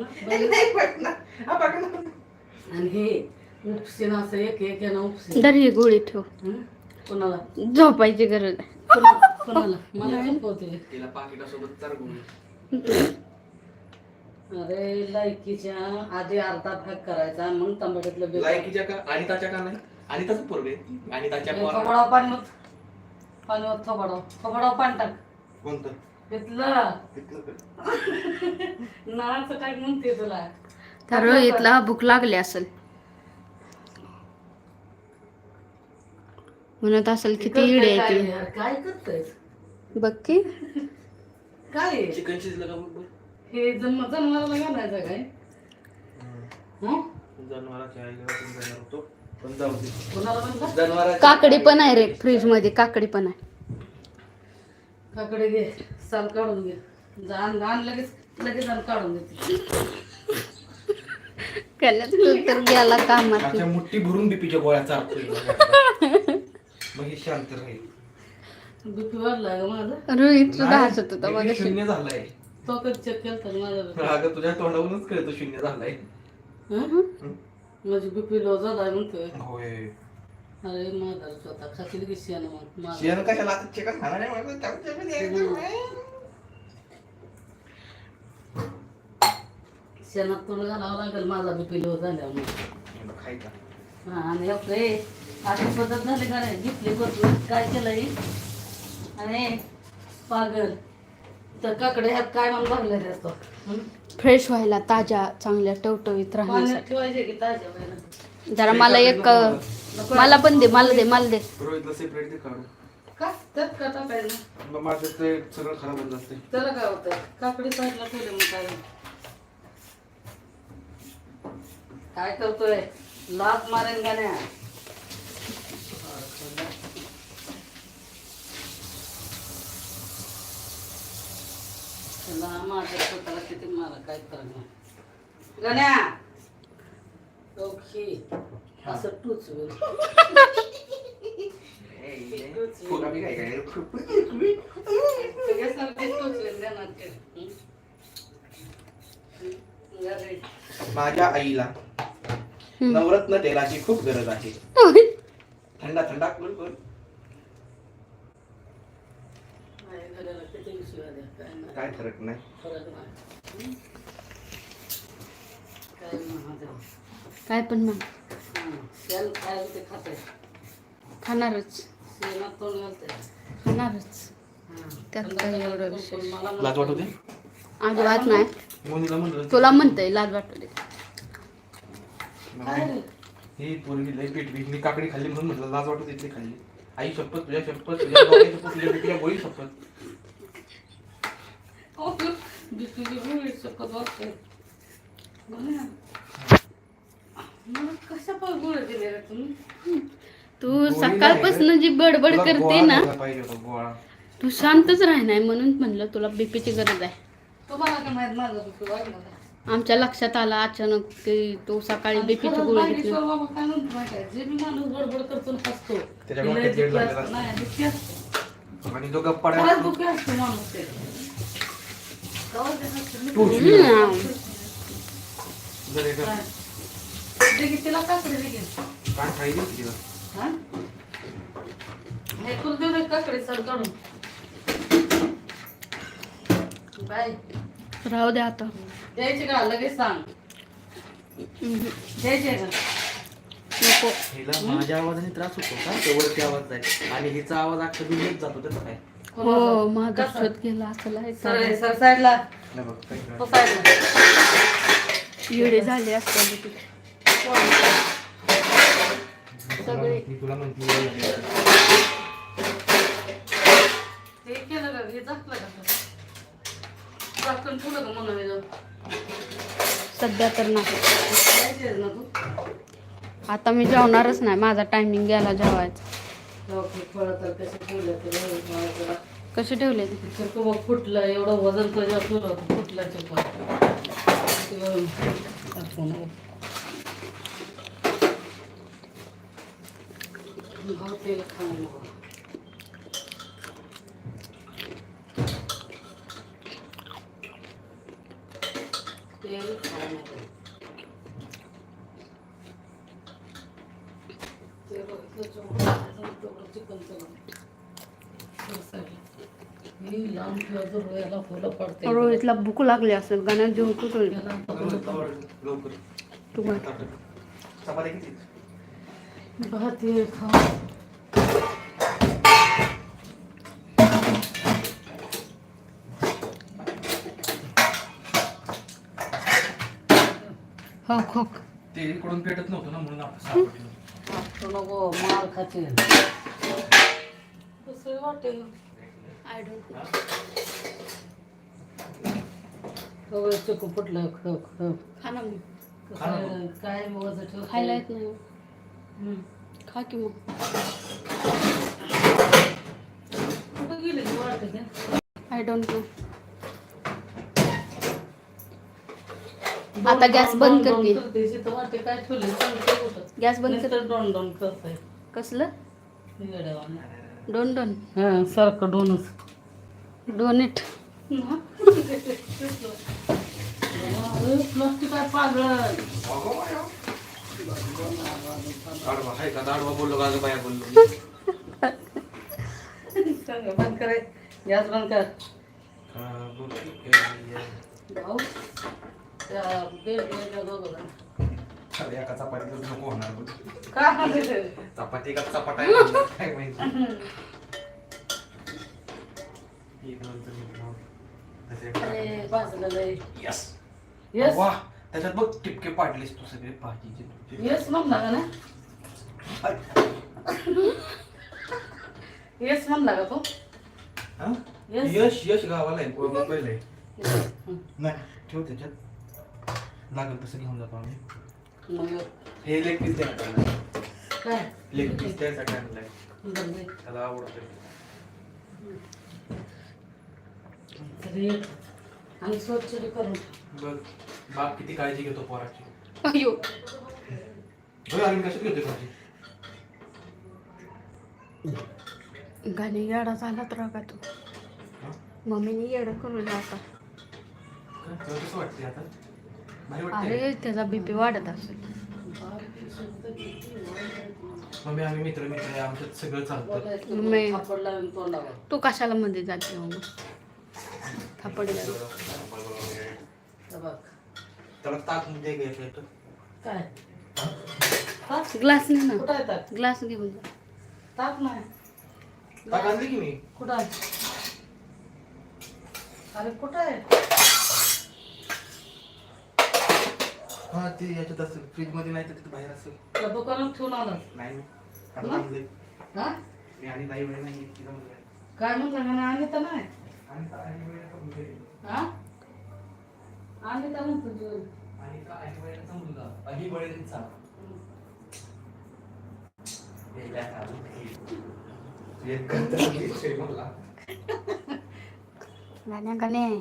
नाही. हा, बघ ना. आणि हे उपसीन असं एक एक आहे ना उपसीन. दर ही गोळी ठेव. हं? कोणाला? झोपायची गरज आहे कोणा- कोणाला? मला झोपवते तिला पाकिटासोबत चार गोळी. अरे लायकीच्या आधी अर्धा भाग करायचा मग तांबड्यातलं बेसन. लायकीच्या का? अनिताच्या का नाही? अनिताचं पोरग आहे. अनिताच्या पोरा थोबाडाव पाणी होत पाणी होत थोबाडाव थोबाडाव पाणी टाक. कोणतं? घेतलं? नाचं काय म्हणते तुला? तर रोहितला भूक लागली असेल. म्हणत असेल किती इडे काय? आहे यार, काय करतोय? ती बघ की. काय? आहे? चिकन बघ हे जन्म जन्माला घालायचं काय? हं? जनावराच्या आईला आपण जाणार होतो. पण जाऊ दे. कोणाला म्हणलं जनावराच्या काकडी पण आहे रे फ्रीजमध्ये काकडी पण आहे. काकडे घे साल काढून घे. जाण आण लगेच लगेच आण काढून देते. तर गेला कामात अच्छा मुठ्ठी भरून बीपीच्या गोळ्या चालतोय मग हे शांत राहील. बीपी वाढला ग माझा. रोहित सुद्धा नाही, हसत होता BP मग शून्य झालाय. तो कधी चेक केलं माझा? अगं तुझ्या तोंडावरूनच कळतो शून्य झालाय. हं? माझी बीपी लो झालाय म्हणतोय. होय. अरे स्वतः खातील की शेण मग? माझा शेण कशाला? आता चिकन खाणार आहे म्हणून त्याच्यामध्ये शेणात तोंड घालावं लागेल माझा बीपी लो झाल्यावर एवढं खायचा हा आणि अशी पद्धत झाली का नाही घेतली बदलून काय केलंय? आणि पागल. तर काकडे ह्यात काय म्हणून भरलेले असतो हं? फ्रेश व्हायला ताज्या चांगल्या टवटवीत पाण्यात राहण्यासाठी. ठेवायचे की ताज्या जरा मला एक अं, मला पण दे मला दे मला दे. रोहितला सेपरेट काढू का? त्यात का टाकायचं मग माझं ते सगळं खराब होत असते त्याला काय होतं काकडी साईडला ठेवले मग काय? काय करतोय? लात मारेन त्याला माझ्या स्वतःला किती मला काय करणार? गाण्या! ओके. असं टूच बी काय काय ते. माझ्या आईला नवरत्न तेलाची खूप गरज आहे थंडा थंडा करून करून माझ्या घराला किती शिव्या द्या, काय नाही. काय फरक नाही फरक नाही. काय महादेव. काय पण मग. शेण खायला ते खाते. खाणारच. शेणात तोंड घालते. खाणारच. त्यात करायला एवढं विशेष? लाज वाटू दे? अजिबात नाही. मोनीला म्हणलं तुला म्हणतोय लाज वाटू दे. काय रे? ही पोरगी लय पेटली मी काकडी खाल्ली म्हणून म्हटलं लाज वाटू देते खाल्ली. आई शपथ तुझ्या शपथ तुझ्या शपथ तुझ्या बेटीला गोळी शपथ. हो, बिस्किटी गोळी शकत वाटते. रे तुम्ही? तू सकाळपासून जी बडबड करते ना तू शांतच राहणार म्हणून म्हणलं तुला बीपीची गरज आहे? आमच्या लक्षात आलं अचानक की तू सकाळी बीपीची गोळी घेतली. आणि तो ते. ते. तू की काकडे दे की. कान खाई दे तिला हा? हे तुला देऊ दे काकडे सर काढून बाय राहू दे आता द्यायचे का लगेच सांग हम्म. द्यायचे का नको हिला माझ्या आवाजाने त्रास होतो का तेवढं आवाज जाईल आणि हिचा आवाज अख्खा दुनियेत जातो त्याचा काय हो माझा शोध गेला असं आहे सर सर साईडला नाही बघ काही तो नाही. साईडला येडे झाले असते BP. सगळे. तुला म्हणते ते केलं का? हे झाकलं का? झाकून ठेवलं का म्हणून मी जाऊन? सध्या तर नाही. आता मी जेवणारच नाही. माझा टायमिंग गेला जेवायचा. कसे ठेवलं फुटलं? एवढं वजन होतं फुटलं ते तेल खाऊन. ते चिकन रोहितला भूक लागली असेल गाण्यात जेवण तू किती? भात हे खा हो खो ते इकडून पेटत नव्हतं ना म्हणून आपण सापडलं. तू नको माळ खाते. दुसरे वाटेल आय डोंट सगळं चिकू फुटलं ख ख खा ना मग काय काय वजन खायला येत नाही. खा की मग कुठं गेले ती वाटे का? आय डोंट नो आता गॅस बंद दोन- कर की. दोन करते. जिथं वाटे काय ठेवले सांगते कुठं गॅस बंद कर नुसतं दोन दोन करताय कसलं येड्यावानी. दोन दोन हा सारखं दोनच डोनेट प्लास्टिक काय पागळ दाढवा आहे का? दाढवा बोललो का बाया बोललो. बंद करे गॅस बंद कर. भाऊ अरे एका चपातीतच नको होणार बघ. चपाती का चपाटा आहे काय माहिती? एक नंतर एक Yes. वाह त्याच्यात बघ टिपके पाडलेस तू सगळे भाजीचे तुझे. येस म्हणला का ना. येस म्हणला का तू. हा? Yes. यश यश गावाला आहे मुंबईला आहे. नाही ठेव त्याच्यात. लागेल तसं घेऊन जातो आम्ही. मग हे लेग पीस द्या काय? लेग पीस त्यासाठी आणलाय. बरं दे. त्याला आवडतं तरी. आणि स्वच्छ करून बघ बाप किती काळजी घेतो पोराची. अयो कशात घेतो काळजी? गाणे येडा झाला तर का तू. हा? मम्मीने येडं करून आता काय? तुला कसं वाटते आता? भारी वाटते अरे त्याचा बीपी वाढत असेल. मम्मी आम्ही मित्र मित्र आहे आमच्यात सगळं चालतं. मी- तू कशाला मध्ये जाते मग थापड. त्याला ताक मध्ये घ्यायचं येतं काय? ताक ग्लास नाही ना। कुठं आहे ताक? ग्लास घेऊन जा। ताक नाही. ताक आणली की मी? कुठं आहे? अरे कुठं आहे? हा ते याच्यात असेल फ्रीज मध्ये नाही तर तिथे बाहेर असेल. त्या दुकानात ठेवून आला. नाही आता मग? आणलंय. हा? मी आणि ताई वेळ नाही तिला म्हणलंय. काय म्हणलं नाही आणि तर नाही. आणि ता- आणि वेळेचा मुलगा आहे. हा? आणि तर म्हणतो तू? आणि ता- आणि वेळेचा मुलगा. अही बळेंचा वेगळ्या काळात. एक कंटाळा येतोय मला. गाण्या. गाणे?